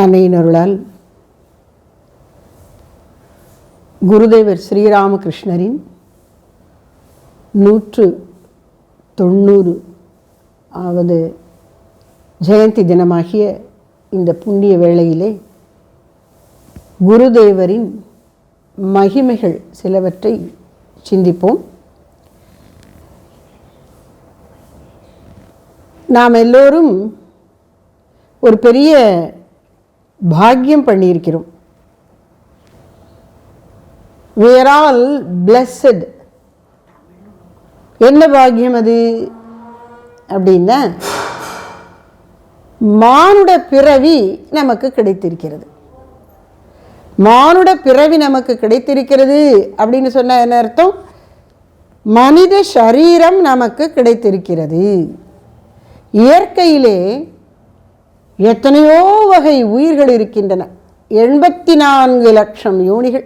அன்னையினருளால் குருதேவர் ஸ்ரீராமகிருஷ்ணரின் நூற்று தொண்ணூறு ஆவது ஜெயந்தி தினமாகிய இந்த புண்ணிய வேளையிலே குருதேவரின் மகிமைகள் சிலவற்றை சிந்திப்போம். நாம் எல்லோரும் ஒரு பெரிய பாக்கியம் பண்ணியிருக்கிறோம். We are all என்ன பாக்கியம் அது? அப்படின்னா மானுட பிறவி நமக்கு கிடைத்திருக்கிறது. மானுட பிறவி நமக்கு கிடைத்திருக்கிறது அப்படின்னு சொன்ன என்ன அர்த்தம்? மனித சரீரம் நமக்கு கிடைத்திருக்கிறது. இயற்கையிலே எத்தனையோ வகை உயிர்கள் இருக்கின்றன. எண்பத்தி நான்கு லட்சம் யோனிகள்.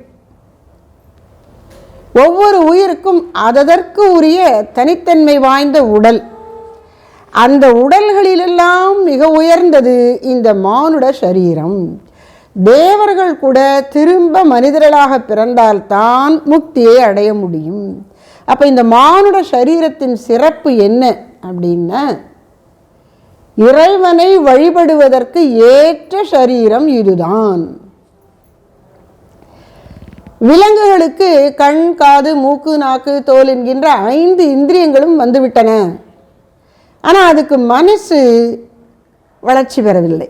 ஒவ்வொரு உயிருக்கும் அததற்கு உரிய தனித்தன்மை வாய்ந்த உடல். அந்த உடல்களிலெல்லாம் மிக உயர்ந்தது இந்த மானுட சரீரம். தேவர்கள் கூட திரும்ப மனிதர்களாக பிறந்தால்தான் முக்தியை அடைய முடியும். அப்போ இந்த மானுட சரீரத்தின் சிறப்பு என்ன? அப்படின்னா இறைவனை வழிபடுவதற்கு ஏற்ற சரீரம் இதுதான். விலங்குகளுக்கு கண் காது மூக்கு நாக்கு தோல் என்கின்ற ஐந்து இந்திரியங்களும் வந்துவிட்டன. ஆனால் அதுக்கு மனசு வளர்ச்சி பெறவில்லை.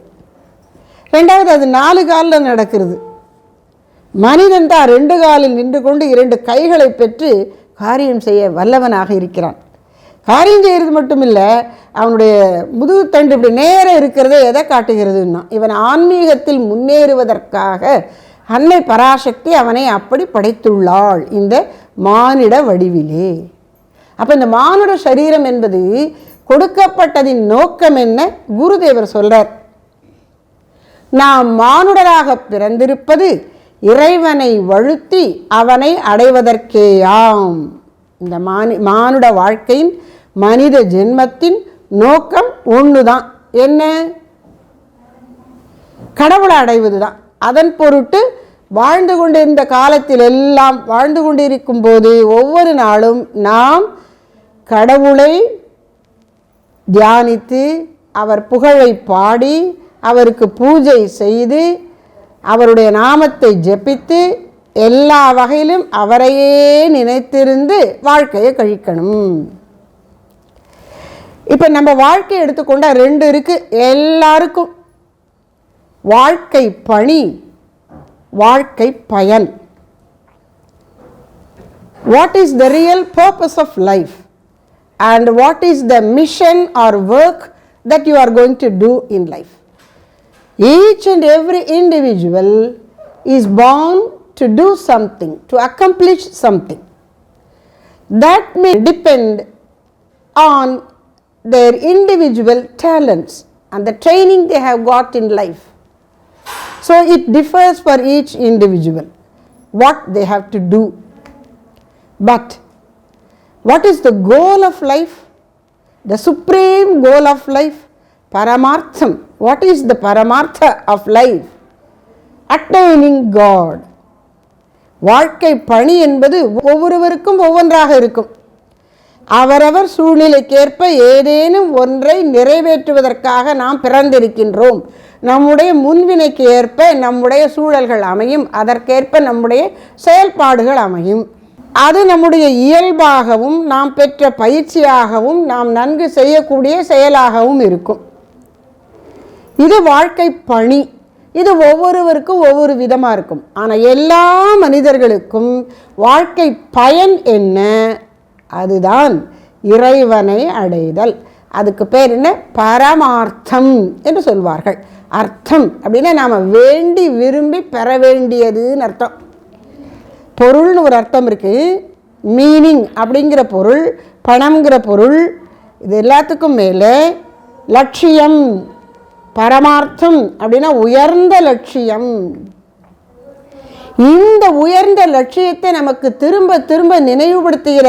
ரெண்டாவது அது நாலு காலில் நடக்கிறது. மனிதன் தான் ரெண்டு காலில் நின்று கொண்டு இரண்டு கைகளை பெற்று காரியம் செய்ய வல்லவனாக இருக்கிறான். காரியம் செய்கிறது மட்டும் இல்லை அவனுடைய முதுகுத்தண்டு இப்படி நேரம் இருக்கிறதே எதை காட்டுகிறதுன்னா இவன் ஆன்மீகத்தில் முன்னேறுவதற்காக அன்னை பராசக்தி அவனை அப்படி படைத்துள்ளாள் இந்த மானிட வடிவிலே. அப்போ இந்த மானுட சரீரம் என்பது கொடுக்கப்பட்டதின் நோக்கம் என்ன? குருதேவர் சொல்கிறார் நாம் மானுடராக பிறந்திருப்பது இறைவனை வழுத்தி அவனை அடைவதற்கேயாம். இந்த மானி மானுட வாழ்க்கையின் மனித ஜென்மத்தின் நோக்கம் ஒன்று தான் என்ன? கடவுளை அடைவது தான் அதன் பொருட்டு வாழ்ந்து கொண்டிருந்த காலத்தில் எல்லாம் வாழ்ந்து கொண்டிருக்கும் போது ஒவ்வொரு நாளும் நாம் கடவுளை தியானித்து அவர் புகழை பாடி அவருக்கு பூஜை செய்து அவருடைய நாமத்தை ஜெபித்து எல்லா வகையிலும் அவரையே நினைத்திருந்து வாழ்க்கையை கழிக்கணும். இப்போ நம்ம வாழ்க்கை எடுத்துக்கொண்டா ரெண்டு இருக்கு. எல்லாருக்கும். வாழ்க்கை பணி வாழ்க்கை பயன். What is the real purpose of life and what is the mission or work that you are going to do in life each and every individual is born to do something, to accomplish something. That may depend on their individual talents and the training they have got in life. So it differs for each individual what they have to do. But what is the goal of life? The supreme goal of life? Paramartham. What is the Paramartha of life? Attaining God. வாழ்க்கை பணி என்பது ஒவ்வொருவருக்கும் ஒவ்வொன்றாக இருக்கும் அவரவர் சூழ்நிலைக்கேற்ப ஏதேனும் ஒன்றை நிறைவேற்றுவதற்காக நாம் பிறந்திருக்கின்றோம். நம்முடைய முன்வினைக்கு ஏற்ப நம்முடைய சூழல்கள் அமையும். அதற்கேற்ப நம்முடைய செயல்பாடுகள் அமையும். அது நம்முடைய இயல்பாகவும் நாம் பெற்ற பயிற்சியாகவும் நாம் நன்கு செய்யக்கூடிய செயலாகவும் இருக்கும். இது வாழ்க்கை பணி. இது ஒவ்வொருவருக்கும் ஒவ்வொரு விதமாக இருக்கும். ஆனால் எல்லா மனிதர்களுக்கும் வாழ்க்கை பயன் என்ன? அதுதான் இறைவனை அடைதல். அதுக்கு பேர் என்ன? பரமார்த்தம் என்று சொல்வார்கள். அர்த்தம் அப்படின்னா நாம் வேண்டி விரும்பி பெற வேண்டியதுன்னு அர்த்தம். பொருள்னு ஒரு அர்த்தம் இருக்குது மீனிங் அப்படிங்கிற பொருள் பணம்ங்கிற பொருள் இது எல்லாத்துக்கும் மேலே லட்சியம். பரமார்த்தம் அப்படின்னா உயர்ந்த லட்சியம். இந்த உயர்ந்த லட்சியத்தை நமக்கு திரும்ப திரும்ப நினைவுபடுத்துகிற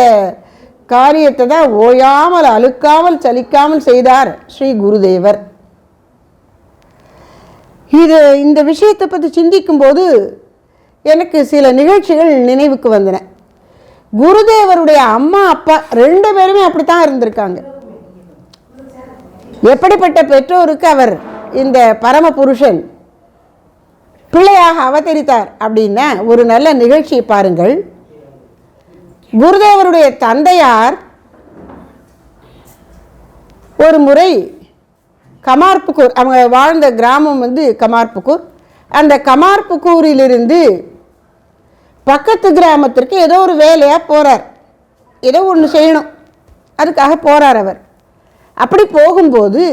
காரியத்தை தான் ஓயாமல் அழுக்காமல் சலிக்காமல் செய்தார் ஸ்ரீ குருதேவர். இது இந்த விஷயத்தை பற்றி சிந்திக்கும்போது எனக்கு சில நிகழ்ச்சிகள் நினைவுக்கு வந்தன. குருதேவருடைய அம்மா அப்பா ரெண்டு பேருமே அப்படித்தான் இருந்திருக்காங்க. எப்படிப்பட்ட பெற்றோருக்கு அவர் இந்த பரம புருஷன் பிள்ளையாக அவதரித்தார் அப்படின்னா ஒரு நல்ல நிகழ்ச்சியை பாருங்கள். குருதேவருடைய தந்தையார் ஒரு முறை கமார்புக்கூர் அவங்க வாழ்ந்த கிராமம் வந்து கமார்புக்கூர். அந்த கமார்புக்கூரிலிருந்து பக்கத்து கிராமத்திற்கு ஏதோ ஒரு வேலையாக போகிறார் ஏதோ ஒன்று செய்யணும். அதுக்காக போகிறார் அவர். அப்படி போகும்போது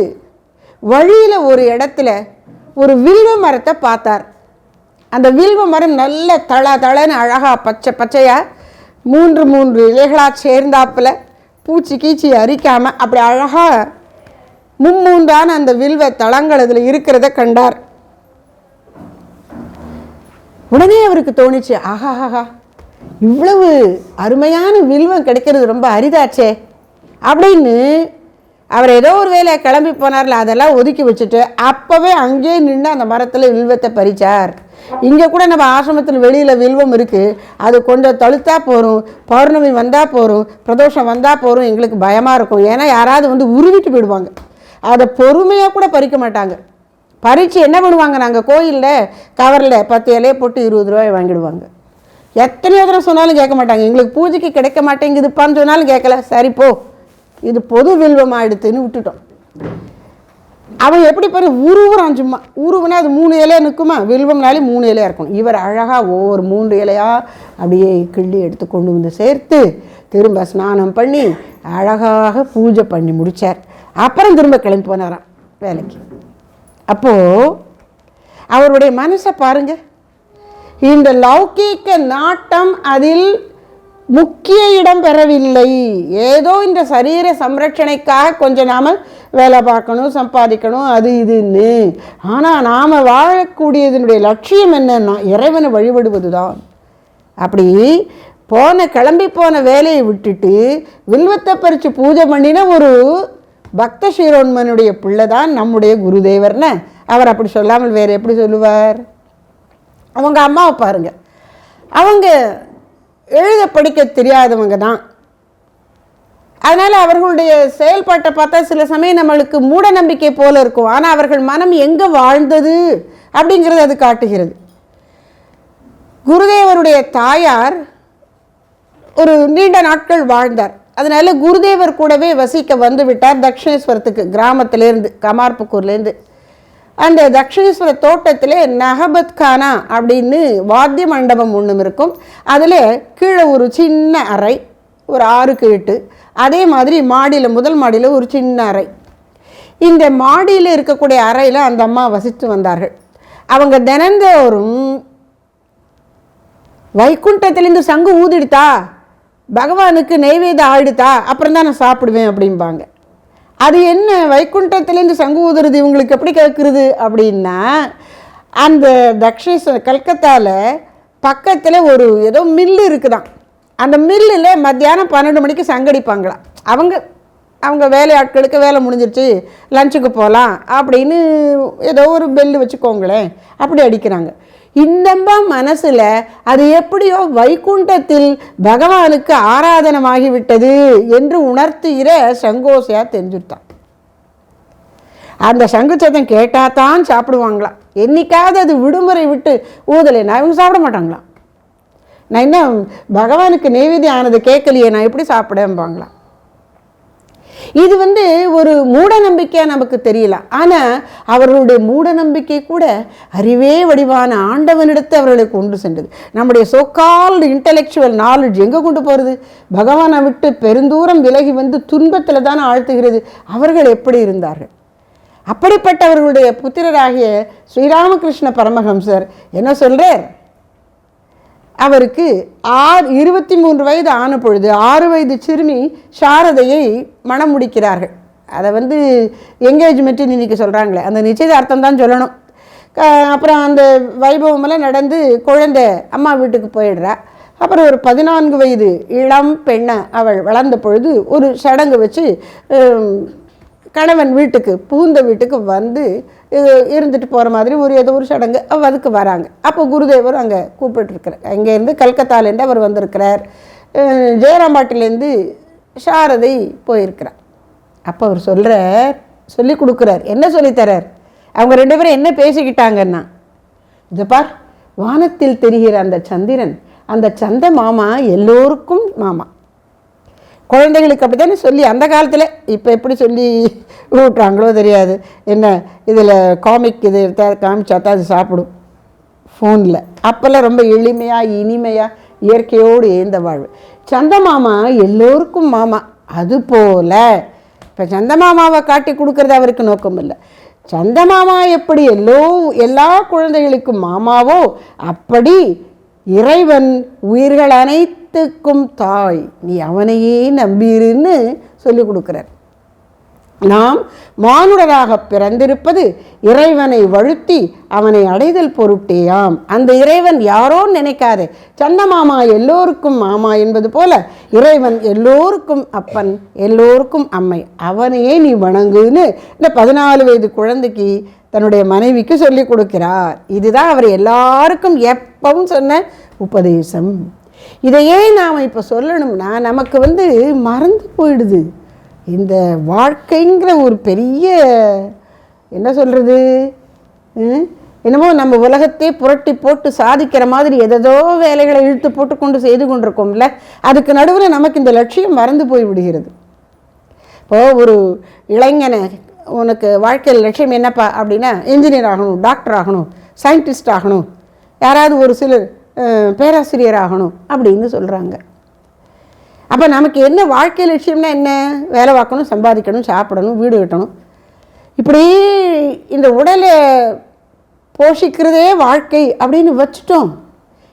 வழியில் ஒரு இடத்துல ஒரு வில்வ மரத்தை பார்த்தார். அந்த வில்வ மரம் நல்ல தள தளன்னு அழகாக பச்சை பச்சையாக மூன்று மூன்று இலைகளாக சேர்ந்தாப்புல பூச்சி கீச்சி அரிக்காமல் அப்படி அழகாக மும்மூன்றான அந்த வில்வ தளங்கள் அதில் இருக்கிறத கண்டார். உடனே அவருக்கு தோணுச்சு ஆஹா ஆஹா இவ்வளவு அருமையான வில்வம் கிடைக்கிறது ரொம்ப அரிதாச்சே அப்படின்னு அவர் ஏதோ ஒரு வேலையை கிளம்பி போனார்ல அதெல்லாம் ஒதுக்கி வச்சுட்டு அப்போவே அங்கேயே நின்று அந்த மரத்தில் வில்வத்தை பறிச்சார். இங்கே கூட நம்ம ஆசிரமத்தில் வெளியில் வில்வம் இருக்குது அது கொஞ்சம் தழுத்தா போகிறோம் பௌர்ணமி வந்தால் போகிறோம் பிரதோஷம் வந்தால் போகிறோம் எங்களுக்கு பயமாக இருக்கும். ஏன்னா யாராவது வந்து உருவிட்டு போயிடுவாங்க. அதை பொறுமையாக கூட பறிக்க மாட்டாங்க. பறித்து என்ன பண்ணுவாங்க நாங்கள் கோயிலில் கவரில் பத்து இலையை போட்டு இருபது ரூபாய் வாங்கிடுவாங்க. எத்தனையோ தடவை சொன்னாலும் கேட்க மாட்டாங்க. எங்களுக்கு பூஜைக்கு கிடைக்க மாட்டேங்குதுப்பான்னு சொன்னாலும் கேட்கல. சரி போ. இது பொது வில்வமாயிடுத்துன்னு விட்டுட்டோம். அவன் எப்படி பாரு உருவுறான் சும்மா. உருவுனா அது மூணு இலையாக நிற்குமா வில்வம்னாலே மூணு இலையாக இருக்கணும். இவர் அழகாக ஒவ்வொரு மூன்று இலையாக அப்படியே கிள்ளி எடுத்து கொண்டு வந்து சேர்த்து திரும்ப ஸ்நானம் பண்ணி அழகாக பூஜை பண்ணி முடித்தார் அப்புறம் திரும்ப கிளம்பி போனாராம் வேலைக்கு. அப்போது அவருடைய மனசை பாருங்க. இந்த லௌகீக நாட்டம் அதில் முக்கிய இடம் பெறவில்லை. ஏதோ இந்த சரீர சம்ரட்சணைக்காக கொஞ்சம் நாம் வேலை பார்க்கணும் சம்பாதிக்கணும் அது இதுன்னு. ஆனால் நாம் வாழக்கூடியதனுடைய லட்சியம் என்னன்னா இறைவனை வழிபடுவது தான் அப்படி போன கிளம்பி போன வேலையை விட்டுட்டு வில்வத்தை பறித்து பூஜை பண்ணின ஒரு பக்த ஸ்ரீரோன்மனுடைய பிள்ளை தான் நம்முடைய குருதேவர்னு. அவர் அப்படி சொல்லாமல் வேறு எப்படி சொல்லுவார்? அவங்க அம்மாவை பாருங்கள் அவங்க எழுத படிக்க தெரியாதவங்க தான். அதனால் அவர்களுடைய செயல்பாட்டை பார்த்தா சில சமயம் நம்மளுக்கு மூட நம்பிக்கை போல இருக்கும். ஆனால் அவர்கள் மனம் எங்கே வாழ்ந்தது அப்படிங்கிறது அது காட்டுகிறது. குருதேவருடைய தாயார் ஒரு நீண்ட நாட்கள் வாழ்ந்தார். அதனால குருதேவர் கூடவே வசிக்க வந்து விட்டார் தக்ஷிணேஸ்வரத்துக்கு கிராமத்திலேருந்து கமார்புக்கூர்லேருந்து. அந்த தக்ஷணீஸ்வர தோட்டத்திலே நகபத்கானா அப்படின்னு வாத்திய மண்டபம் ஒன்றும் இருக்கும். அதில் கீழே ஒரு சின்ன அறை ஒரு ஆறு எட்டு அதே மாதிரி மாடியில் முதல் மாடியில் ஒரு சின்ன அறை. இந்த மாடியில் இருக்கக்கூடிய அறையில் அந்த அம்மா வசித்து வந்தார்கள். அவங்க தினந்தோறும் வைகுண்டத்திலேருந்து சங்கு ஊதிடுதா பகவானுக்கு நெய்வேதம் ஆயிடுதா அப்புறம் தான் நான் சாப்பிடுவேன் அப்படிம்பாங்க. அது என்ன வைகுண்டத்திலேருந்து சங்கு ஊதுறது இவங்களுக்கு எப்படி கேட்குறது அப்படின்னா அந்த தக்ஷேஸ்வர கல்கத்தாவில் பக்கத்தில் ஒரு ஏதோ மில்லு இருக்குதான் அந்த மில்லில் மத்தியானம் பன்னெண்டு மணிக்கு சங்கடிப்பாங்களாம் அவங்க அவங்க வேலையாட்களுக்கு வேலை முடிஞ்சிருச்சு லஞ்சுக்கு போகலாம் அப்படின்னு ஏதோ ஒரு பெல்லு வச்சுக்கோங்களேன் அப்படி அடிக்கிறாங்க. இந்தம்பா மனசில் அது எப்படியோ வைகுண்டத்தில் பகவானுக்கு ஆராதனமாகிவிட்டது என்று உணர்த்துகிற சங்கோசையாக தெரிஞ்சுட்டான் அந்த சங்கு சத்தம் கேட்டால் தான் சாப்பிடுவாங்களாம். என்னைக்காவது அது விடுமுறை விட்டு ஊதலைன்னா இவங்க சாப்பிட மாட்டாங்களாம். நான் என்ன பகவானுக்கு நெய்வேத்தியம் ஆனது கேட்கலையே நான் எப்படி சாப்பிடம்பாங்களாம் இது வந்து ஒரு மூட நம்பிக்கையாக நமக்கு தெரியல. ஆனால் அவர்களுடைய மூட நம்பிக்கை கூட அறிவே வடிவான ஆண்டவனிடத்து அவர்களை கொண்டு சென்றது. நம்முடைய சோக்கால்டு இன்டலெக்சுவல் நாலேஜ் எங்கே கொண்டு போகிறது பகவானை விட்டு பெருந்தூரம் விலகி வந்து துன்பத்தில் தான் ஆழ்த்துகிறது. அவர்கள் எப்படி இருந்தார்கள்? அப்படிப்பட்டவர்களுடைய புத்திரராகிய ஸ்ரீராமகிருஷ்ண பரமஹம்சர் என்ன சொல்கிறேன் அவருக்கு ஆறு இருபத்தி மூன்று வயது ஆன பொழுது ஆறு வயது சிறுமி சாரதையை மணம் முடிக்கிறார்கள். அதை வந்து என்கேஜ்மெண்ட்டுன்னு இன்னைக்கு சொல்கிறாங்களே அந்த நிச்சயதார்த்தம் தான் சொல்லணும். க- அப்புறம் அந்த வைபவமெல்லாம் நடந்து குழந்தை அம்மா வீட்டுக்கு போயிடுறா. அப்புறம் ஒரு பதினான்கு வயது இளம் பெண்ணை அவள் வளர்ந்த பொழுது ஒரு சடங்கு வச்சு கணவன் வீட்டுக்கு புகுந்த வீட்டுக்கு வந்து இருந்துட்டு போகிற மாதிரி ஒரு ஏதோ ஒரு சடங்கு அதுக்கு வராங்க. அப்போ குருதேவர் அங்கே கூப்பிட்டுருக்கிறார். அங்கேருந்து கல்கத்தாலேருந்து அவர் வந்திருக்கிறார். ஜெயராம்பாட்டிலேருந்து சாரதை போயிருக்கிறார். அப்போ அவர் சொல்கிறார் சொல்லி கொடுக்குறார். என்ன சொல்லித்தரார் அவங்க ரெண்டு பேரும் என்ன பேசிக்கிட்டாங்கன்னா இதை பார் வானத்தில் தெரிகிற அந்த சந்திரன் அந்த சந்த மாமா எல்லோருக்கும் மாமா. குழந்தைகளுக்கு அப்படி தானே சொல்லி அந்த காலத்தில் இப்போ எப்படி சொல்லி ஊட்டுறாங்களோ தெரியாது. என்ன இதில் காமிக் இது எடுத்தால் காமிச்சா தான் அது சாப்பிடும். ஃபோனில் அப்போல்லாம் ரொம்ப எளிமையாக இனிமையாக இயற்கையோடு ஏந்த வாழ்வு. சந்தமாமா எல்லோருக்கும் மாமா. அதுபோல இப்போ சந்தமாமாவை காட்டி கொடுக்கறது அவருக்கு நோக்கம் இல்லை. சந்தமாமா எப்படி எல்லோ எல்லா குழந்தைகளுக்கும் மாமாவோ அப்படி இறைவன் உயிர்கள் அனைத்துக்கும் தாய். நீ அவனையே நம்பியிருன்னு சொல்லிக் கொடுக்குறார். நாம் மானுடராக பிறந்திருப்பது இறைவனை வழுத்தி அவனை அடைதல் பொருட்டேயாம். அந்த இறைவன் யாரோ நினைக்காதே. சந்தமாமா எல்லோருக்கும் மாமா என்பது போல இறைவன் எல்லோருக்கும் அப்பன் எல்லோருக்கும் அம்மை. அவனையே நீ வணங்குன்னு இந்த பதினாலு வயது குழந்தைக்கு தன்னுடைய மனைவிக்கு சொல்லி கொடுக்கிறார். இதுதான் அவர் எல்லாருக்கும் எப்பவும் சொன்ன உபதேசம். இதையே நாம் இப்போ சொல்லணும்னா நமக்கு வந்து மறந்து போயிடுது. இந்த வாழ்க்கைங்கிற ஒரு பெரிய என்ன சொல்கிறது என்னமோ நம்ம உலகத்தையே புரட்டி போட்டு சாதிக்கிற மாதிரி எதோ வேலைகளை இழுத்து போட்டு கொண்டு செய்து கொண்டிருக்கோம்ல அதுக்கு நடுவில் நமக்கு இந்த லட்சியம் மறந்து போய் விடுகிறது. இப்போ ஒரு இளைஞனை உனக்கு வாழ்க்கையில் லட்சியம் என்னப்பா அப்படின்னா இன்ஜினியர் ஆகணும் டாக்டர் ஆகணும் சயின்டிஸ்ட் ஆகணும் யாராவது ஒரு சிலர் பேராசிரியர் ஆகணும் அப்படின்னு சொல்கிறாங்க அப்போ நமக்கு என்ன வாழ்க்கை லட்சியம்னா என்ன? வேலை பார்க்கணும் சம்பாதிக்கணும் சாப்பிடணும் வீடு கட்டணும். இப்படி இந்த உடலை போஷிக்கிறதே வாழ்க்கை அப்படின்னு வச்சுட்டோம்.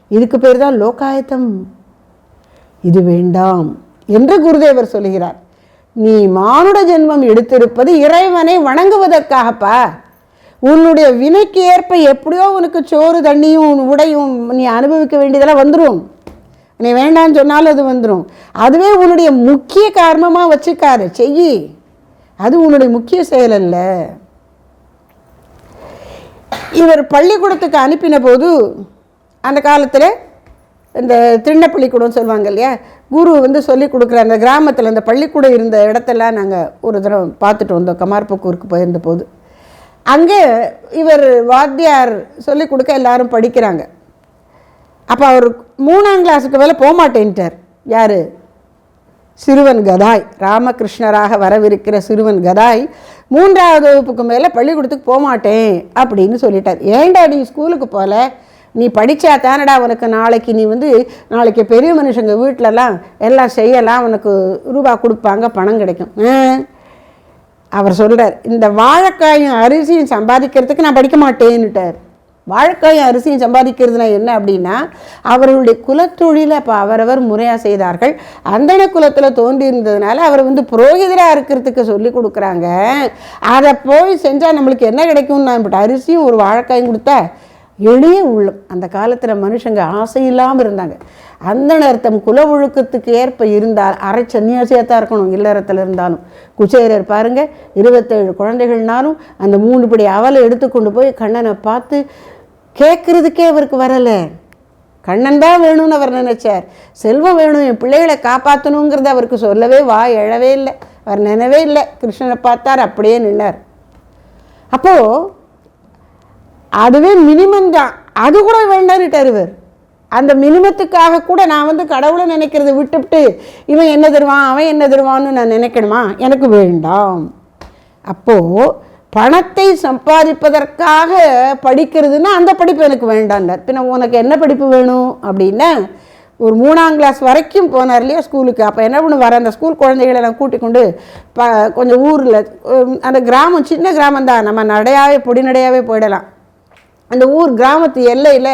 இதுக்கு பேர் தான் லோகாயத்தம். இது வேண்டாம் என்று குருதேவர் சொல்கிறார் நீ மானுட ஜென்மம் எடுத்திருப்பது இறைவனை வணங்குவதற்காகப்பா. உன்னுடைய வினைக்கு ஏற்ப எப்படியோ உனக்கு சோறு தண்ணியும் உன் உடையும் நீ அனுபவிக்க வேண்டியதெல்லாம் வந்துடும் நீ வேண்டாம்னு சொன்னாலும் அது வந்துடும் அதுவே உன்னுடைய முக்கிய காரணமாக வச்சுக்காரு செய் அது உன்னுடைய முக்கிய செயல் அல்ல. இவர் பள்ளிக்கூடத்துக்கு அனுப்பின போது அந்த காலத்தில் இந்த திண்ணப்பள்ளிக்கூடம் சொல்லுவாங்க இல்லையா? குரு வந்து சொல்லி கொடுக்குற அந்த கிராமத்தில் அந்த பள்ளிக்கூடம் இருந்த இடத்தெல்லாம் நாங்கள் ஒரு தடவை பார்த்துட்டு வந்தோம். கமார்பக்கூருக்கு போயிருந்த போது அங்கே இவர் வாத்தியார் சொல்லி கொடுக்க எல்லாரும் படிக்கிறாங்க. அப்போ அவர் மூணாம் கிளாஸுக்கு மேலே போகமாட்டேன்ட்டார் யார்? சிறுவன் கதாய். ராமகிருஷ்ணராக வரவிருக்கிற சிறுவன் கதாய் மூன்றாவது வகுப்புக்கு மேலே பள்ளிக்கூடத்துக்கு போகமாட்டேன் அப்படின்னு சொல்லிட்டார். ஏன்டா நீ ஸ்கூலுக்கு போகல நீ படித்தா தானடா உனக்கு நாளைக்கு நீ வந்து நாளைக்கு பெரிய மனுஷங்க வீட்டிலலாம் எல்லாம் செய்யலாம் உனக்கு ரூபா கொடுப்பாங்க பணம் கிடைக்கும். அவர் சொல்கிறார் இந்த வாழைக்காயும் அரிசியும் சம்பாதிக்கிறதுக்கு நான் படிக்க மாட்டேன்னுட்டார். வாழைக்காயும் அரிசியும் சம்பாதிக்கிறதுனா என்ன அப்படின்னா அவர்களுடைய குலத்தொழிலை இப்போ அவரவர் முறையாக செய்தார்கள். அந்தண குலத்தில் தோன்றி இருந்ததுனால அவர் வந்து புரோகிதராக இருக்கிறதுக்கு சொல்லி கொடுக்குறாங்க. அதை போய் செஞ்சால் நம்மளுக்கு என்ன கிடைக்கும்னு நான் அரிசியும் ஒரு வாழைக்காயும் கொடுத்தா எளிய உள்ளம் அந்த காலத்தில் மனுஷங்க ஆசை இல்லாமல் இருந்தாங்க. அந்த நேரத்தம் குல ஒழுக்கத்துக்கு ஏற்ப இருந்தால் அரை சன்னியாசியாக தான் இருக்கணும் இல்லறத்தில் இருந்தாலும். குச்சேரர் பாருங்க இருபத்தேழு குழந்தைகள்னாலும் அந்த மூணு படி அவலை எடுத்துக்கொண்டு போய் கண்ணனை பார்த்து கேட்குறதுக்கே அவருக்கு வரலை. கண்ணன் தான் வேணும்னு அவர் நினைச்சார். செல்வம் வேணும் என் பிள்ளைகளை காப்பாற்றணுங்கிறத அவருக்கு சொல்லவே வா எழவே இல்லை. அவர் நினைவே இல்லை. கிருஷ்ணனை பார்த்தார் அப்படியே நின்னார். அப்போது அதுவே மினிமம் தான். அது கூட வேண்டான்னுட்டார் இவர். அந்த மினிமத்துக்காக கூட நான் வந்து கடவுளை நினைக்கிறத விட்டுவிட்டு இவன் என்ன தருவான் அவன் என்ன தருவான்னு நான் நினைக்கணுமா? எனக்கு வேண்டாம். அப்போது பணத்தை சம்பாதிப்பதற்காக படிக்கிறதுன்னா அந்த படிப்பு எனக்கு வேண்டான்னார் பின்ன உனக்கு என்ன படிப்பு வேணும் அப்படின்னா ஒரு மூணாம் கிளாஸ் வரைக்கும் போனார் இல்லையா ஸ்கூலுக்கு அப்போ என்ன பண்ணுவார்? அந்த ஸ்கூல் குழந்தைகளை நான் கூட்டிக் கொண்டு ப கொஞ்சம் ஊரில் அந்த கிராமம் சின்ன கிராமம் தான். நம்ம நடையாகவே பொடி நடையாகவே போயிடலாம். அந்த ஊர் கிராமத்து எல்லையில்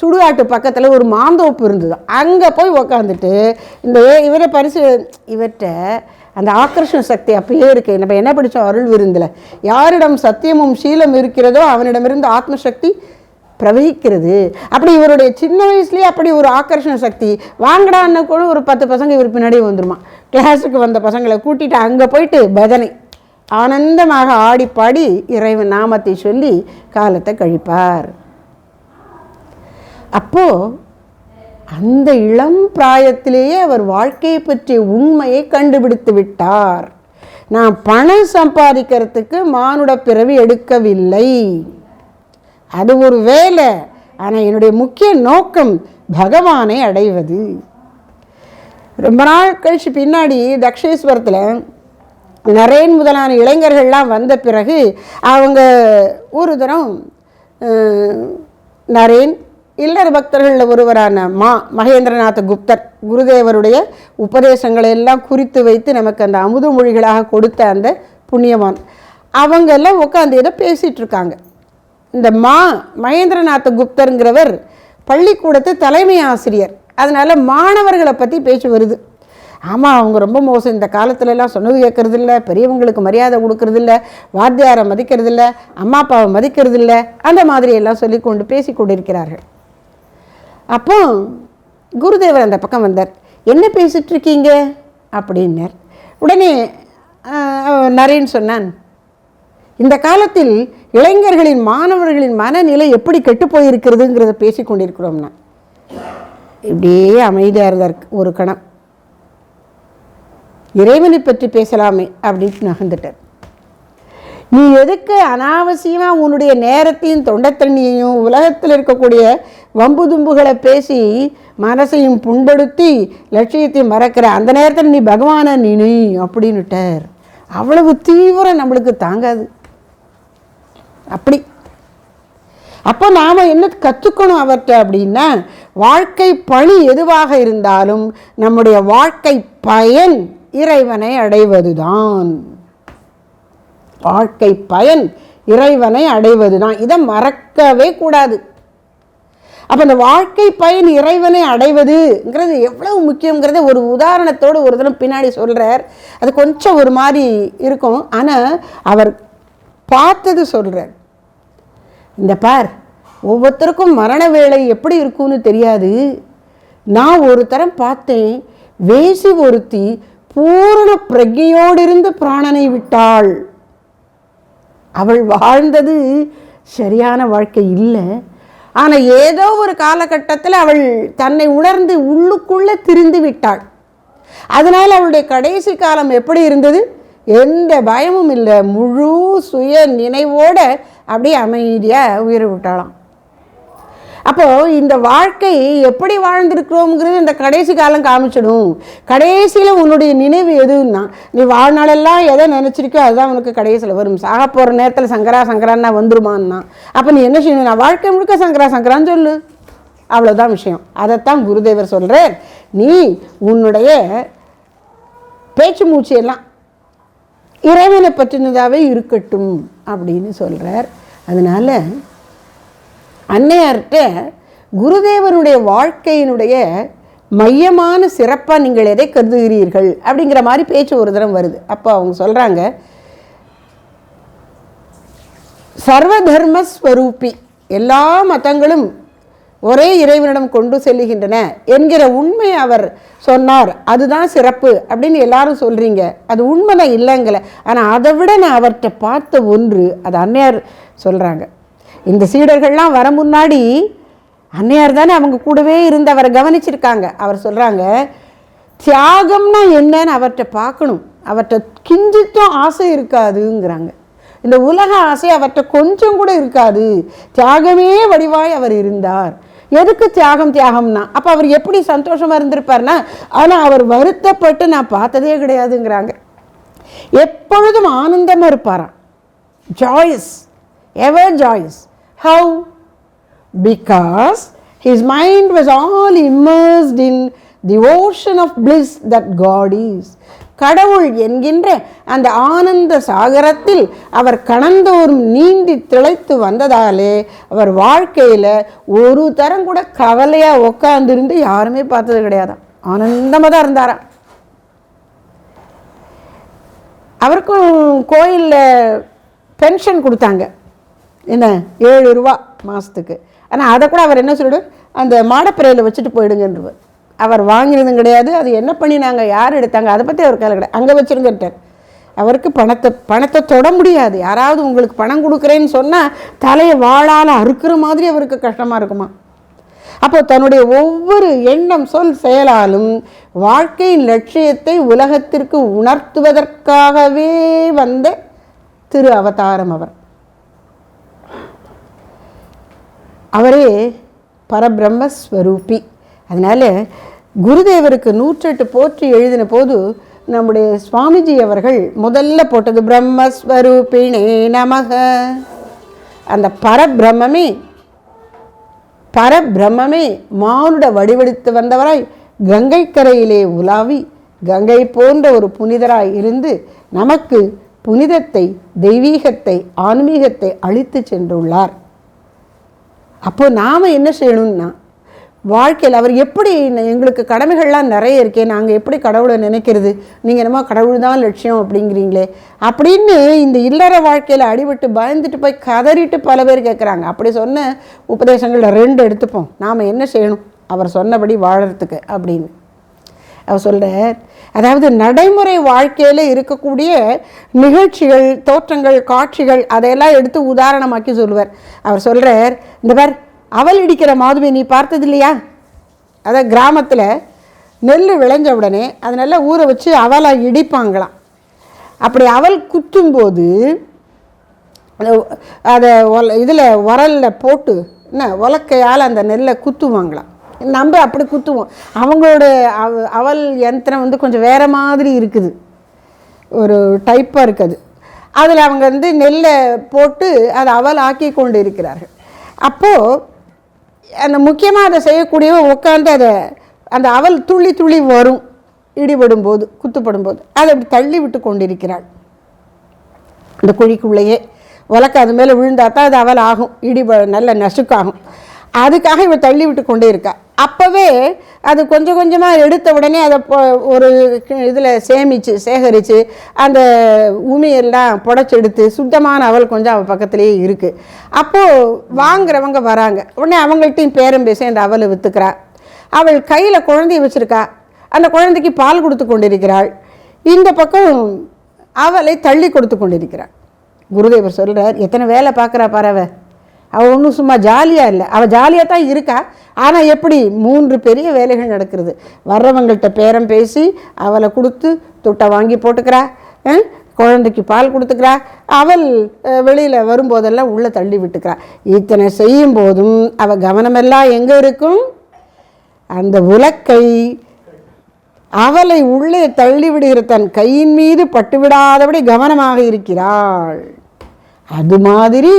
சுடுகாட்டு பக்கத்தில் ஒரு மாந்தோப்பு இருந்தது. அங்கே போய் உக்காந்துட்டு இந்த இவரை பரிசு இவர்கிட்ட அந்த ஆக்கர்ஷண சக்தி அப்பயே இருக்கு. நம்ம என்ன படித்தோம் அருள் விருந்தில். யாரிடம் சத்தியமும் சீலம் இருக்கிறதோ அவனிடமிருந்து ஆத்மசக்தி பிரவகிக்கிறது. அப்படி இவருடைய சின்ன வயசுலேயே அப்படி ஒரு ஆக்கர்ஷண சக்தி. வாங்கடான்னு கூட ஒரு பத்து பசங்க இவர் பின்னாடி வந்துருமா. கிளாஸுக்கு வந்த பசங்களை கூட்டிகிட்டு அங்கே போயிட்டு பஜனை. ஆனந்தமாக ஆடிப்பாடி இறைவன் நாமத்தை சொல்லி காலத்தை கழிப்பார். அப்போ அந்த இளம் பிராயத்திலேயே அவர் வாழ்க்கையை பற்றிய உண்மையை கண்டுபிடித்து விட்டார். நான் பணம் சம்பாதிக்கிறதுக்கு மானுட பிறவி எடுக்கவில்லை. அது ஒரு வேலை ஆனால் என்னுடைய முக்கிய நோக்கம் பகவானை அடைவது. ரொம்ப நாள் கழிச்சு பின்னாடி தக்ஷேஸ்வரத்தில் நரேன் முதலான இளைஞர்கள்லாம் வந்த பிறகு அவங்க ஒரு தரம் நரேன் இல்லற பக்தர்களில் ஒருவரான மா மகேந்திரநாத குப்தர் குருதேவருடைய உபதேசங்களை எல்லாம் குறித்து வைத்து நமக்கு அந்த அமுத மொழிகளாக கொடுத்த அந்த புண்ணியவான். அவங்க எல்லாம் உட்காந்து ஏதோ பேசிகிட்டு இருக்காங்க இந்த மா மகேந்திரநாத குப்தருங்கிறவர் பள்ளிக்கூடத்து தலைமை ஆசிரியர். அதனால் மாணவர்களை பற்றி பேச்சு வருது. ஆமாம் அவங்க ரொம்ப மோசம். இந்த காலத்துலலாம் சொன்னது கேட்கறது இல்லை பெரியவங்களுக்கு மரியாதை கொடுக்கறது இல்லை வாத்தியாரை மதிக்கிறது இல்லை அம்மா அப்பாவை மதிக்கிறது இல்லை அந்த மாதிரியெல்லாம் சொல்லி கொண்டு பேசி கொண்டிருக்கிறார்கள். அப்போ குருதேவர் அந்த பக்கம் வந்தார். என்ன பேசிட்டுருக்கீங்க அப்படின்னார். உடனே நரேன் சொன்னான் இந்த காலத்தில் இளைஞர்களின் மாணவர்களின் மனநிலை எப்படி கெட்டு போயிருக்கிறதுங்கிறத பேசி கொண்டிருக்கிறோம்னா. இப்படியே அமைதியாக இருந்தார் ஒரு கணம். இறைவனை பற்றி பேசலாமே அப்படின்ட்டு நகர்ந்துட்டார் நீ எதுக்கு அனாவசியமாக உன்னுடைய நேரத்தையும் தொண்டைத்தண்ணியையும் உலகத்தில் இருக்கக்கூடிய வம்பு தும்புகளை பேசி மனசையும் புண்படுத்தி லட்சியத்தையும் மறக்கிற அந்த நேரத்தில் நீ பகவானை நினை அப்படின்னுட்டார். அவ்வளவு தீவிரம் நம்மளுக்கு தாங்காது. அப்படி. அப்போ நாம் என்ன கற்றுக்கணும் அவர்கிட்ட அப்படின்னா வாழ்க்கை பணி எதுவாக இருந்தாலும் நம்முடைய வாழ்க்கை பயன் இறைவனை அடைவதுதான். வாழ்க்கை பயன் இறைவனை அடைவதுதான். இதை மறக்கவே கூடாது. அப்போ இந்த வாழ்க்கை பயன் இறைவனை அடைவதுங்கிறது எவ்வளவு முக்கியங்கிறத ஒரு உதாரணத்தோடு ஒரு தினம் பின்னாடி சொல்கிறார் அது கொஞ்சம் ஒரு மாதிரி இருக்கும். ஆனால் அவர் பார்த்தது சொல்கிறார் இந்த பார் ஒவ்வொருத்தருக்கும் மரண வேலை எப்படி இருக்கும்னு தெரியாது. நான் ஒரு தரம் பார்த்தேன். வேசி ஒருத்தி பூரண பிரஜையோடு இருந்து பிராணனை விட்டாள். அவள் வாழ்ந்தது சரியான வாழ்க்கை இல்லை. ஆனால் ஏதோ ஒரு காலகட்டத்தில் அவள் தன்னை உணர்ந்து உள்ளுக்குள்ளே திரிந்து விட்டாள். அதனால் அவளுடைய கடைசி காலம் எப்படி இருந்தது? எந்த பயமும் இல்லை. முழு சுய நினைவோடு அப்படியே அமைதியாக உயிரை விட்டாளாம். அப்போ இந்த வாழ்க்கை எப்படி வாழ்ந்திருக்கிறோங்கிறது இந்த கடைசி காலம் காமிச்சிடும். கடைசியில் உன்னுடைய நினைவு எதுன்னா நீ வாழ்நாளெல்லாம் எதை நினச்சிருக்கோ அதுதான் உனக்கு கடைசியில் வரும். சாக போகிற நேரத்தில் சங்கரா சங்கரான்னா வந்துருமான்னா. அப்போ நீ என்ன செய்யணும்? நான் வாழ்க்கை முழுக்க சங்கரா சங்கரான்னு சொல்லு. அவ்வளோதான் விஷயம். அதைத்தான் குருதேவர் சொல்கிறார் நீ உன்னுடைய பேச்சு மூச்சு எல்லாம் இறைவனை பற்றினதாகவே இருக்கட்டும் அப்படின்னு சொல்கிறார் அதனால் அன்னையார்கிட்ட குருதேவனுடைய வாழ்க்கையினுடைய மையமான சிறப்பாக நீங்கள் எதை கருதுகிறீர்கள்? அப்படிங்கிற மாதிரி பேச்சு ஒரு தரம் வருது. அப்போ அவங்க சொல்கிறாங்க சர்வதர்ம ஸ்வரூபி எல்லா மதங்களும் ஒரே இறைவனிடம் கொண்டு செல்லுகின்றன என்கிற உண்மை அவர் சொன்னார். அதுதான் சிறப்பு அப்படின்னு எல்லாரும் சொல்கிறீங்க அது உண்மைதான் இல்லைங்கல ஆனால் அதை விட நான் அவர்கிட்ட பார்த்த ஒன்று அது அன்னையார் சொல்கிறாங்க இந்த சீடர்கள்லாம் வர முன்னாடி அன்னையார் தானே அவங்க கூடவே இருந்து அவரை கவனிச்சிருக்காங்க. அவர் சொல்கிறாங்க தியாகம்னா என்னன்னு அவர்கிட்ட பார்க்கணும். அவர்கிட்ட கிஞ்சித்தும் ஆசை இருக்காதுங்கிறாங்க. இந்த உலக ஆசை அவர்கிட்ட கொஞ்சம் கூட இருக்காது. தியாகமே வடிவாய் அவர் இருந்தார். எதுக்கு தியாகம் தியாகம்னா? அப்போ அவர் எப்படி சந்தோஷமாக இருந்திருப்பார்னா ஆனால் அவர் வருத்தப்பட்டு நான் பார்த்ததே கிடையாதுங்கிறாங்க. எப்பொழுதும் ஆனந்தமாக இருப்பாராம். Joyous ever joyous how because his mind was all immersed in the ocean of bliss that God is. கடவுள் என்கின்ற அந்த ஆனந்த சாகரத்தில் அவர் கணந்தோறும் நீந்தி திளைத்து வந்ததாலே அவர் வாழ்க்கையில் ஒரு தரம் கூட கவலையாக உட்காந்துருந்து யாருமே பார்த்தது கிடையாதாம் ஆனந்தமாக தான் இருந்தாராம். அவருக்கும் கோயிலில் பென்ஷன் கொடுத்தாங்க. என்ன ஏழு ரூபா மாதத்துக்கு ஆனால் அதை கூட அவர் என்ன சொல்லிடுவார் அந்த மாடப்பிரையில் வச்சுட்டு போயிடுங்கன்றவர் அவர் வாங்கினதும் கிடையாது அது என்ன பண்ணி நாங்கள் யார் எடுத்தாங்க அதை பற்றி அவர் கேள்வி கிடையாது அங்கே வச்சுருங்கட்டார் அவருக்கு பணத்தை பணத்தை தொட முடியாது. யாராவது உங்களுக்கு பணம் கொடுக்குறேன்னு சொன்னால் தலையை வாழால் அறுக்கிற மாதிரி அவருக்கு கஷ்டமாக இருக்குமா? அப்போ தன்னுடைய ஒவ்வொரு எண்ணம் சொல் செயலாலும் வாழ்க்கையின் லட்சியத்தை உலகத்திற்கு உணர்த்துவதற்காகவே வந்த திரு அவதாரம் அவர். அவரே பரபிரம்மஸ்வரூபி. அதனால் குருதேவருக்கு நூற்றெட்டு போற்றி எழுதின போது நம்முடைய சுவாமிஜி அவர்கள் முதல்ல போட்டது பிரம்மஸ்வரூபிணே நமக. அந்த பரபிரம்மே பரபிரம்மே மானுட வடிவெடுத்து வந்தவராய் கங்கை கரையிலே உலாவி கங்கை போன்ற ஒரு புனிதராய் இருந்து நமக்கு புனிதத்தை தெய்வீகத்தை ஆன்மீகத்தை அழித்து சென்றுள்ளார். அப்போது நாம் என்ன செய்யணும்னா வாழ்க்கையில் அவர் எப்படி எங்களுக்கு கடமைகள்லாம் நிறைய இருக்கே நாங்கள் எப்படி கடவுளை நினைக்கிறது? நீங்கள் என்னமோ கடவுள் தான் லட்சியம் அப்படிங்கிறீங்களே. அப்படின்னு இந்த இல்லற வாழ்க்கையில் அடிபட்டு பயந்துட்டு போய் கதறிட்டு பல பேர் கேட்குறாங்க அப்படி சொன்ன உபதேசங்களில் ரெண்டு எடுத்துப்போம். நாம் என்ன செய்யணும்? அவர் சொன்னபடி வாழறதுக்கு அப்படின்னு. அவர் சொல்கிறார் அதாவது நடைமுறை வாழ்க்கையில் இருக்கக்கூடிய நிகழ்ச்சிகள் தோற்றங்கள் காட்சிகள் அதையெல்லாம் எடுத்து உதாரணமாக்கி சொல்லுவார். அவர் சொல்கிறார் இந்த பார் அவல் இடிக்கிற மாதுமை நீ பார்த்தது இல்லையா அதான் கிராமத்தில் நெல் விளைஞ்ச உடனே அதை நல்லா ஊற வச்சு அவலை இடிப்பாங்களாம். அப்படி அவல் குத்தும்போது அதை- இதில் உரலில் போட்டு என்ன உலக்கையால் அந்த நெல்லை குத்துவாங்களாம். நம்ம அப்படி குத்துவோம். அவங்களோட அவ அவல் யந்திரம் வந்து கொஞ்சம் வேறு மாதிரி இருக்குது. ஒரு டைப்பாக இருக்குது. அதில் அவங்க வந்து நெல்லை போட்டு அதை அவல் ஆக்கி கொண்டு இருக்கிறார்கள். அப்போது அந்த முக்கியமாக அதை செய்யக்கூடியவன் உட்காந்து அதை அந்த அவல் துள்ளி துள்ளி வரும் இடிபடும் போது குத்துப்படும் போது அதை அப்படி தள்ளி விட்டு கொண்டிருக்கிறாள். அந்த குழிக்குள்ளேயே உலக்க அது மேலே விழுந்தா தான் அது அவல் ஆகும் இடி ப- நல்ல நசுக்காகும். அதுக்காக இவள் தள்ளி விட்டு கொண்டே இருக்கா. அப்போவே அது கொஞ்சம் கொஞ்சமாக எடுத்த உடனே அதை ஒரு இதில் சேமித்து சேகரித்து அந்த உமியெல்லாம் புடச்செடுத்து சுத்தமான அவள் கொஞ்சம் அவள் பக்கத்துலேயே இருக்குது அப்போது வாங்குறவங்க வராங்க. உடனே அவங்கள்ட்டையும் பேரம் பேசி அந்த அவளை விற்றுக்கிறா அவள் கையில் குழந்தைய வச்சுருக்கா. அந்த குழந்தைக்கு பால் கொடுத்து கொண்டிருக்கிறாள். இந்த பக்கம் அவளை தள்ளி கொடுத்து கொண்டிருக்கிறாள். குருதேவர் சொல்கிறார் எத்தனை வேலை பார்க்குறா பறவை அவள் ஒன்றும் சும்மா ஜாலியாக இல்லை. அவள் ஜாலியாக தான் இருக்கா. ஆனால் எப்படி மூன்று பெரிய வேலைகள் நடக்கிறது? வர்றவங்கள்ட்ட பேரம் பேசி அவளை கொடுத்து துட்டை வாங்கி போட்டுக்கிறா குழந்தைக்கு பால் கொடுத்துக்கிறா அவள் வெளியில் வரும்போதெல்லாம் உள்ளே தள்ளி விட்டுக்கிறா. இத்தனை செய்யும் போதும் அவள் கவனமெல்லாம் எங்கே இருக்கும்? அந்த உலக்கை அவளை உள்ளே தள்ளி விடுகிற தன் கையின் மீது பட்டுவிடாதபடி கவனமாக இருக்கிறாள். அது மாதிரி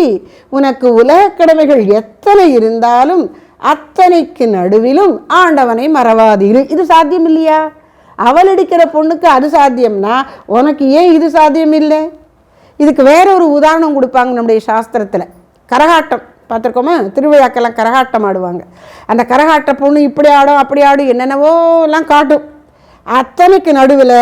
உனக்கு உலகக் கடமைகள் எத்தனை இருந்தாலும் அத்தனைக்கு நடுவிலும் ஆண்டவனை மறவாதீரு. இது சாத்தியம் இல்லையா அவள் அடிக்கிற பொண்ணுக்கு அது சாத்தியம்னா உனக்கு ஏன் இது சாத்தியம் இல்லை இதுக்கு வேற ஒரு உதாரணம் கொடுப்பாங்க நம்முடைய சாஸ்திரத்தில். கரகாட்டம். பார்த்துருக்கோமா? திருவிழாக்கெல்லாம் கரகாட்டம் ஆடுவாங்க. அந்த கரகாட்ட பொண்ணு இப்படி ஆடும் அப்படி ஆடும் என்னென்னவோ எல்லாம் காட்டும். அத்தனைக்கு நடுவில்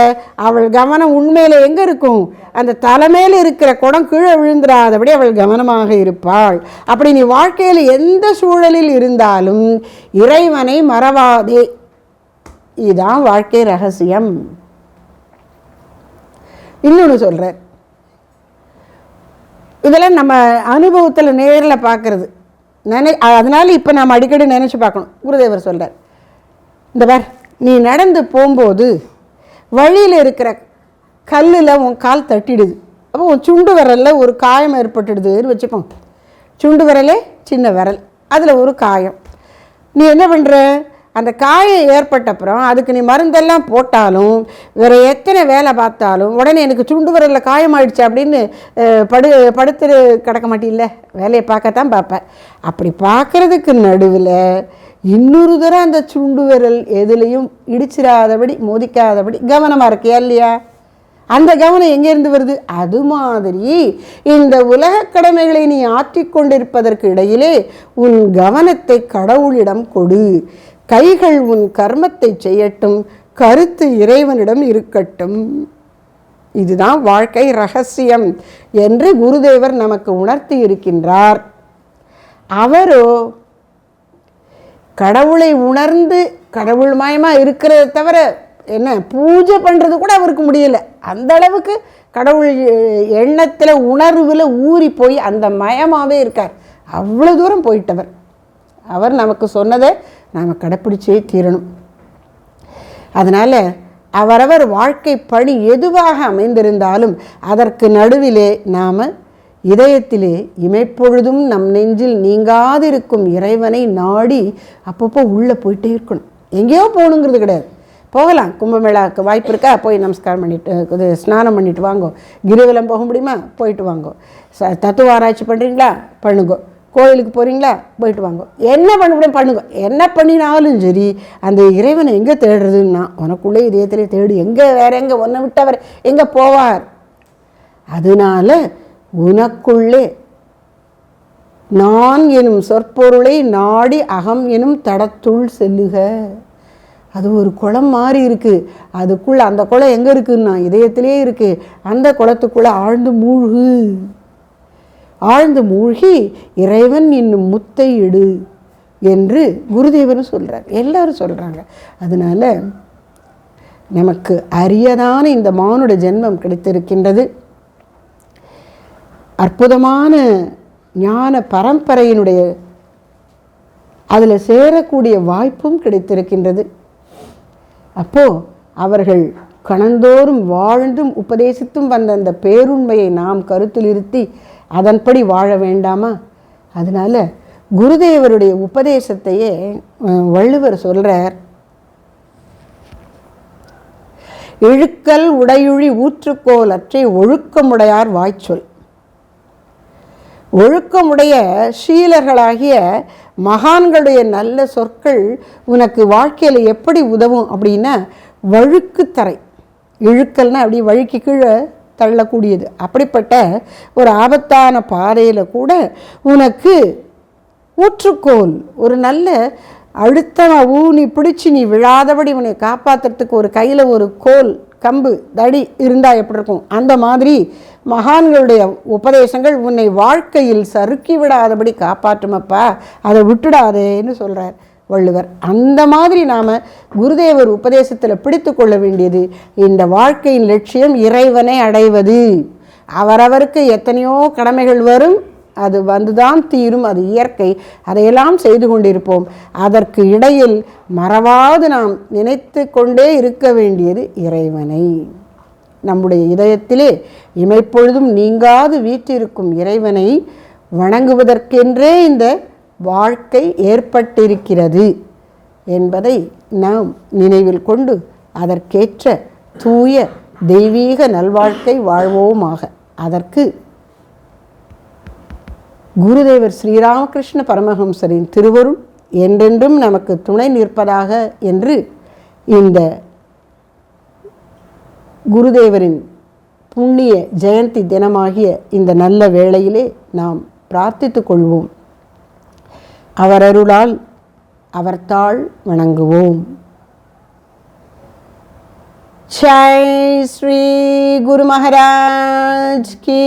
அவள் கவனம் உண்மையில் எங்கே இருக்கும்? அந்த தலைமையில் இருக்கிற குடம் கீழே விழுந்துடாதபடி அவள் கவனமாக இருப்பாள். அப்படி நீ வாழ்க்கையில் எந்த சூழலில் இருந்தாலும் இறைவனை மறவாதே. இதுதான் வாழ்க்கை ரகசியம். இன்னொன்று சொல்கிறார் இதெல்லாம் நம்ம அனுபவத்தில் நேரில் பார்க்குறது நினை அதனால் இப்போ நம்ம அடிக்கடி நினச்சி பார்க்கணும். குருதேவர் சொல்கிறார் இந்த பார் நீ நடந்து போகும்போது வழியில் இருக்கிற கல்லில் உன் கால் தட்டிடுது. அப்போ உன் சுண்டு விரலில் ஒரு காயம் ஏற்பட்டுடுதுன்னு வச்சுப்போம் சுண்டு விரலே சின்ன விரல். அதில் ஒரு காயம். நீ என்ன பண்ணுற அந்த காயம் ஏற்பட்டப்புறம் அதுக்கு நீ மருந்தெல்லாம் போட்டாலும் வேறு எத்தனை வேலை பார்த்தாலும் உடனே எனக்கு சுண்டு விரலில் காயமாயிடுச்சு அப்படின்னு படு படுத்து கிடக்க மாட்டில்ல. வேலையை பார்க்கத்தான் பார்ப்பேன். அப்படி பார்க்குறதுக்கு நடுவில் இன்னொரு தடவை அந்த சுண்டு விரல் எதுலேயும் இடிச்சிடாதபடி மோதிக்காதபடி கவனமாக இருக்கியா இல்லையா? அந்த கவனம் எங்கேருந்து வருது? அது மாதிரி இந்த உலக கடமைகளை நீ ஆற்றிக்கொண்டிருப்பதற்கு இடையிலே உன் கவனத்தை கடவுளிடம் கொடு. கைகள் உன் கர்மத்தை செய்யட்டும் கருத்து இறைவனிடம் இருக்கட்டும். இதுதான் வாழ்க்கை ரகசியம் என்று குருதேவர் நமக்கு உணர்த்தி இருக்கின்றார். அவரோ கடவுளை உணர்ந்து கடவுள் மயமாக இருக்கிறத தவிர என்ன பூஜை பண்ணுறது கூட அவருக்கு முடியல. அந்த அளவுக்கு கடவுள் எண்ணத்தில் உணர்வில் ஊறி போய் அந்த மயமாகவே இருக்கார். அவ்வளோ தூரம் போயிட்டவர். அவர் நமக்கு சொன்னதை நாம் கடைப்பிடிச்சே தீரணும். அதனால் அவரவர் வாழ்க்கை பணி எதுவாக அமைந்திருந்தாலும் அதற்கு நடுவிலே நாம் இதயத்திலே இமைப்பொழுதும் நம் நெஞ்சில் நீங்காதிருக்கும் இறைவனை நாடி அப்பப்போ உள்ளே போயிட்டே இருக்கணும். எங்கேயோ போகணுங்கிறது கிடையாது. போகலாம். கும்பமேளாவுக்கு வாய்ப்பு இருக்கா? போய் நமஸ்காரம் பண்ணிட்டு இது ஸ்நானம் பண்ணிட்டு வாங்கோ. கிரிவலம் போக முடியுமா? போயிட்டு வாங்கோ. ச தத்துவ ஆராய்ச்சி பண்ணுறீங்களா பண்ணுங்க. கோயிலுக்கு போகிறீங்களா போயிட்டு வாங்கோ. என்ன பண்ண முடியும்? பண்ணுங்க. என்ன பண்ணினாலும் சரி அந்த இறைவனை எங்கே தேடுறதுன்னா உனக்குள்ளே இதயத்திலே தேடு. எங்கே வேற எங்கே? ஒன்றை விட்டவர் எங்கே போவார்? அதனால உனக்குள்ளே நான் எனும் சொற்பொருளை நாடி அகம் எனும் தடத்துள் செல்லுக. அது ஒரு குளம் மாதிரி இருக்குது அதுக்குள்ளே அந்த குளம் எங்கே இருக்குன்னா இதயத்திலே இருக்குது அந்த குளத்துக்குள்ளே ஆழ்ந்து மூழ்கு. ஆழ்ந்து மூழ்கி இறைவன் இன்னும் முத்தை எடு என்று குருதேவன் சொல்கிறார் எல்லாரும் சொல்கிறாங்க அதனால் நமக்கு அரியதான இந்த மானுட ஜென்மம் கிடைத்திருக்கின்றது. அற்புதமான ஞான பரம்பரையினுடைய அதில் சேரக்கூடிய வாய்ப்பும் கிடைத்திருக்கின்றது. அப்போது அவர்கள் கணந்தோறும் வாழ்ந்தும் உபதேசித்தும் வந்த அந்த பேருண்மையை நாம் கருத்தில் இருத்தி அதன்படி வாழ வேண்டாமா? அதனால் குருதேவருடைய உபதேசத்தையே வள்ளுவர் சொல்கிறார் இழுக்கல் உடையுழி ஊற்றுக்கோல் அற்றை ஒழுக்கமுடையார் வாய்ச்சொல். ஒழுக்கமுடைய சீலர்களாகிய மகான்களுடைய நல்ல சொற்கள் உனக்கு வாழ்க்கையில் எப்படி உதவும் அப்படின்னா வழுக்குத்தரை இழுக்கல்னா அப்படி வழுக்கி கீழே தள்ளக்கூடியது. அப்படிப்பட்ட ஒரு ஆபத்தான பாதையில் கூட உனக்கு ஊற்றுக்கோல் ஒரு நல்ல அழுத்தமாக ஊனி பிடிச்சி நீ விழாதபடி உன்னை காப்பாற்றுறதுக்கு ஒரு கையில் ஒரு கோல் கம்பு தடி இருந்தால் எப்படி இருக்கும்? அந்த மாதிரி மகான்களுடைய உபதேசங்கள் உன்னை வாழ்க்கையில் சறுக்கி விடாதபடி காப்பாற்றுமப்பா. அதை விட்டுடாதேன்னு சொல்கிறார் வள்ளுவர். அந்த மாதிரி நாம் குருதேவர் உபதேசத்தில் பிடித்து கொள்ள வேண்டியது இந்த வாழ்க்கையின் லட்சியம் இறைவனை அடைவது. அவரவருக்கு எத்தனையோ கடமைகள் வரும் அது வந்துதான் தீரும் அது இயற்கை. அதையெல்லாம் செய்து கொண்டிருப்போம். அதற்கு இடையில் மறவாது நாம் நினைத்து கொண்டே இருக்க வேண்டியது இறைவனை. நம்முடைய இதயத்திலே இமைப்பொழுதும் நீங்காது வீற்றிருக்கும் இறைவனை வணங்குவதற்கென்றே இந்த வாழ்க்கை ஏற்பட்டிருக்கிறது என்பதை நாம் நினைவில் கொண்டு அதற்கேற்ற தூய தெய்வீக நல்வாழ்க்கை வாழ்வோமாக. அதற்கு குருதேவர் ஸ்ரீராமகிருஷ்ண பரமஹம்சரின் திருவருள் என்றென்றும் நமக்கு துணை நிற்பதாக என்று இந்த குருதேவரின் புண்ணிய ஜெயந்தி தினமாகிய இந்த நல்ல வேளையிலே நாம் பிரார்த்தித்து கொள்வோம். அவர் அருளால் அவர் வணங்குவோம். ஜெய் ஸ்ரீ குரு மகாராஜ் கி.